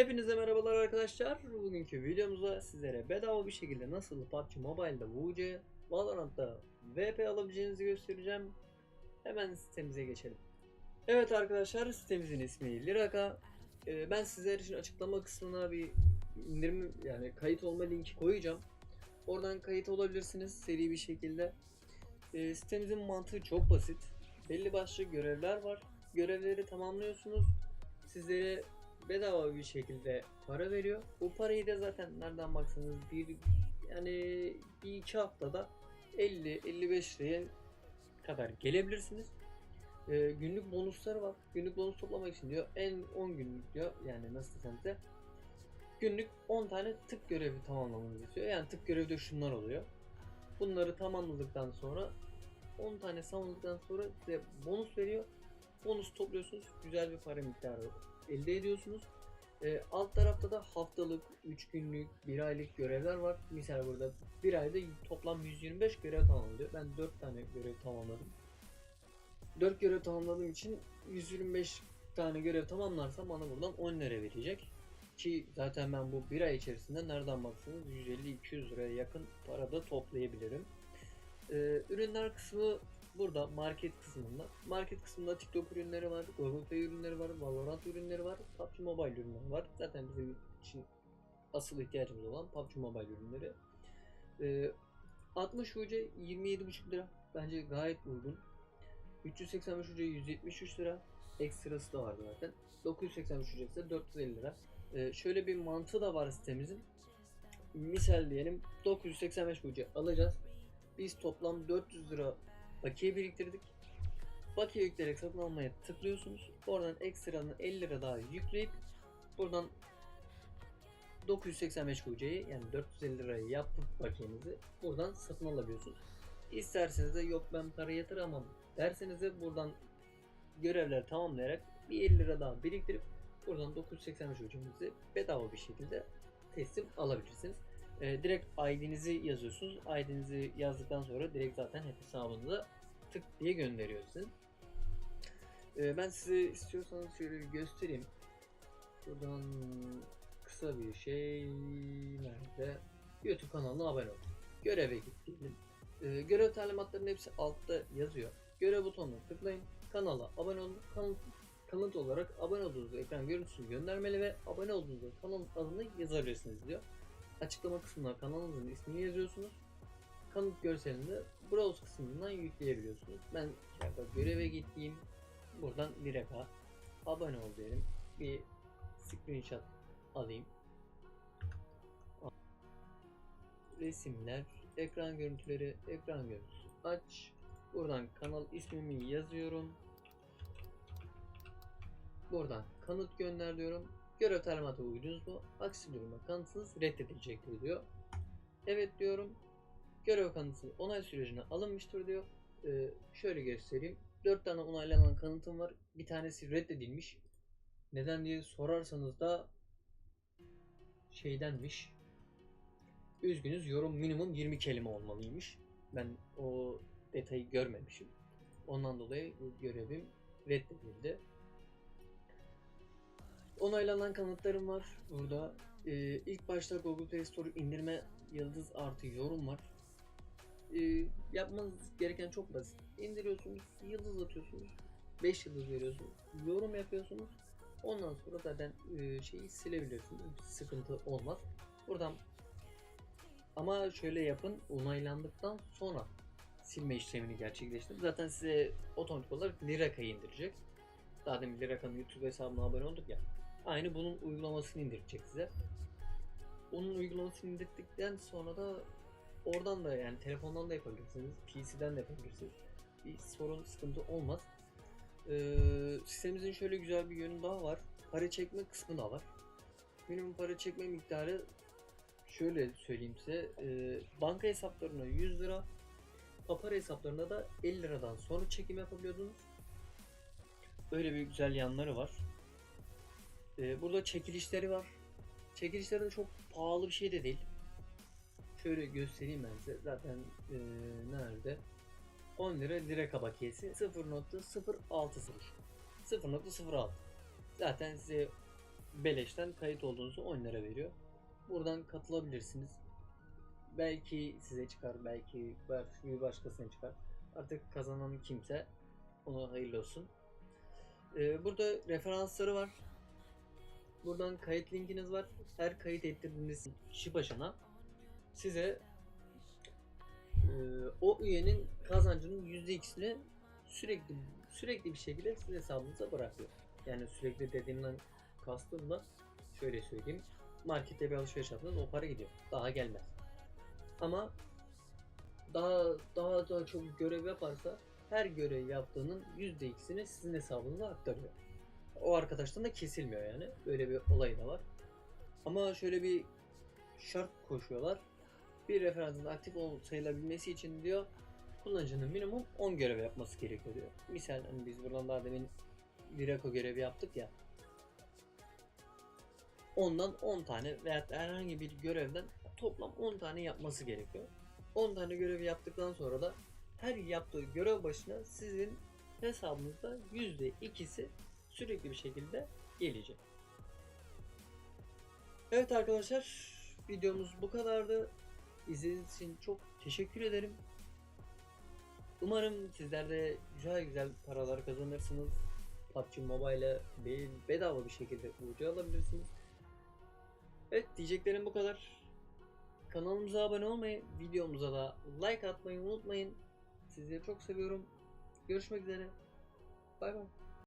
Hepinize merhabalar arkadaşlar. Bugünkü videomuzda sizlere bedava bir şekilde nasıl PUBG Mobile'da VC, Valorant'ta VP alabileceğinizi göstereceğim. Hemen sitemize geçelim. Evet arkadaşlar sitemizin ismi Liraka. Ee, ben sizler için açıklama kısmına bir indirim yani kayıt olma linki koyacağım. Oradan kayıt olabilirsiniz seri bir şekilde. Ee, sitemizin mantığı çok basit. Belli başlı görevler var. Görevleri tamamlıyorsunuz. Sizlere bedava bir şekilde para veriyor. Bu parayı da zaten nereden baksanız bir yani bir iki haftada 50-55 liraya kadar gelebilirsiniz. Ee, günlük bonusları var. Günlük bonus toplamak için diyor en 10 günlük diyor yani nasıl desem size günlük 10 tane tık görevi tamamlamanızı istiyor. Yani tık görevi de şunlar oluyor. Bunları tamamladıktan sonra 10 tane tamamladıktan sonra size bonus veriyor. Bonus topluyorsunuz. Güzel bir para miktarı elde ediyorsunuz. Ee, alt tarafta da haftalık, 3 günlük, 1 aylık görevler var. Misal burada 1 ayda toplam 125 görev tamamlıyor. Ben 4 tane görev tamamladım. 4 görev tamamladığım için 125 tane görev tamamlarsam bana buradan 10 lira verecek. Ki zaten ben bu 1 ay içerisinde nereden baksanız 150-200 liraya yakın parada toplayabilirim. Ee, ürünler kısmı burada market kısmında. Market kısmında TikTok ürünleri var, Google Play ürünleri var, Valorant ürünleri var, PUBG Mobile ürünleri var. Zaten bizim için asıl ihtiyacımız olan PUBG Mobile ürünleri. Ee, 60 UC 27,5 lira. Bence gayet uygun. 385 UC 173 lira. Ekstrası da var zaten. 985 UC ise 450 lira. Ee, şöyle bir mantığı da var sitemizin. Misal diyelim 985 UC alacağız. Biz toplam 400 lira bakiye biriktirdik. Bakiye yükleyerek satın almaya tıklıyorsunuz. Oradan ekstranın 50 lira daha yükleyip buradan 985 UC'yi yani 450 lirayı yapıp bakiyenizi buradan satın alabiliyorsunuz. İsterseniz de yok ben para yatıramam derseniz de buradan görevleri tamamlayarak bir 50 lira daha biriktirip buradan 985 UC'nizi bedava bir şekilde teslim alabilirsiniz. Ee, direkt ID'nizi yazıyorsunuz. ID'nizi yazdıktan sonra direkt zaten hesabınıza tık diye gönderiyor. Ee, ben size istiyorsanız şöyle bir göstereyim. Buradan kısa bir şey nerede? YouTube kanalına abone ol. Göreve git diyelim. Ee, görev talimatlarının hepsi altta yazıyor. Görev butonuna tıklayın. Kanala abone olun. Kanal, kanıt olarak abone olduğunuz ekran görüntüsünü göndermeli ve abone olduğunuzda kanalın adını yazabilirsiniz diyor. Açıklama kısmına kanalınızın ismini yazıyorsunuz. Kanıt görselini de browse kısmından yükleyebiliyorsunuz. Ben göreve gittiğim buradan direkt abone ol diyelim. Bir screenshot alayım. Resimler, ekran görüntüleri, ekran görüntüsü aç. Buradan kanal ismimi yazıyorum. Buradan kanıt gönder diyorum. Görev talimatı uydunuz mu? Aksi durumda kanıtınız reddedilecektir diyor. Evet diyorum. Görev kanıtı onay sürecine alınmıştır diyor. Ee, şöyle göstereyim. 4 tane onaylanan kanıtım var. Bir tanesi reddedilmiş. Neden diye sorarsanız da şeydenmiş. Üzgünüz yorum minimum 20 kelime olmalıymış. Ben o detayı görmemişim. Ondan dolayı görevim reddedildi. Onaylanan kanıtlarım var burada. Ee, ilk başta Google Play Store indirme yıldız artı yorum var. Ee, yapmanız gereken çok basit. İndiriyorsunuz, yıldız atıyorsunuz, 5 yıldız veriyorsunuz, yorum yapıyorsunuz. Ondan sonra zaten e, şeyi silebilirsiniz. Bir sıkıntı olmaz. Buradan ama şöyle yapın, onaylandıktan sonra silme işlemini gerçekleştirin. Zaten size otomatik olarak Liraka'yı indirecek. Daha demin Liraka'nın YouTube hesabına abone olduk ya. Aynı bunun uygulamasını indirecek size. Onun uygulamasını indirdikten sonra da oradan da yani telefondan da yapabilirsiniz, PC'den de yapabilirsiniz. Bir sorun, sıkıntı olmaz. Ee, sitemizin şöyle güzel bir yönü daha var. Para çekme kısmı da var. Minimum para çekme miktarı şöyle söyleyeyim size. Ee, banka hesaplarına 100 lira, papara hesaplarına da 50 liradan sonra çekim yapabiliyordunuz. Böyle bir güzel yanları var. Ee, burada çekilişleri var. Çekilişleri de çok pahalı bir şey de değil. Şöyle göstereyim ben size. Zaten ee, nerede? 10 lira lira bakiyesi 0.060 0.06 Zaten size beleşten kayıt olduğunuzu 10 lira veriyor. Buradan katılabilirsiniz. Belki size çıkar, belki bir başkasına çıkar. Artık kazanan kimse ona hayırlı olsun. Ee, burada referansları var. Buradan kayıt linkiniz var. Her kayıt ettirdiğiniz kişi başına size e, o üyenin kazancının %2'sini sürekli sürekli bir şekilde sizin hesabınıza bırakıyor. Yani sürekli dediğimden kastım da şöyle söyleyeyim. Markette bir alışveriş yaptınız o para gidiyor. Daha gelmez. Ama daha daha daha çok görev yaparsa her görev yaptığının %2'sini sizin hesabınıza aktarıyor. O arkadaştan da kesilmiyor yani. Böyle bir olay da var. Ama şöyle bir şart koşuyorlar. Bir referansın aktif sayılabilmesi için diyor kullanıcının minimum 10 görev yapması gerekiyor diyor. Misal hani biz buradan daha demin Virako görevi yaptık ya. Ondan 10 tane veya herhangi bir görevden toplam 10 tane yapması gerekiyor. 10 tane görevi yaptıktan sonra da her yaptığı görev başına sizin hesabınızda %2'si sürekli bir şekilde gelecek. Evet arkadaşlar videomuz bu kadardı. İzlediğiniz için çok teşekkür ederim. Umarım sizler de güzel güzel paralar kazanırsınız. PUBG Mobile'e be- bedava bir şekilde UC alabilirsiniz. Evet diyeceklerim bu kadar. Kanalımıza abone olmayı, videomuza da like atmayı unutmayın. Sizleri çok seviyorum. Görüşmek üzere. Bay bay.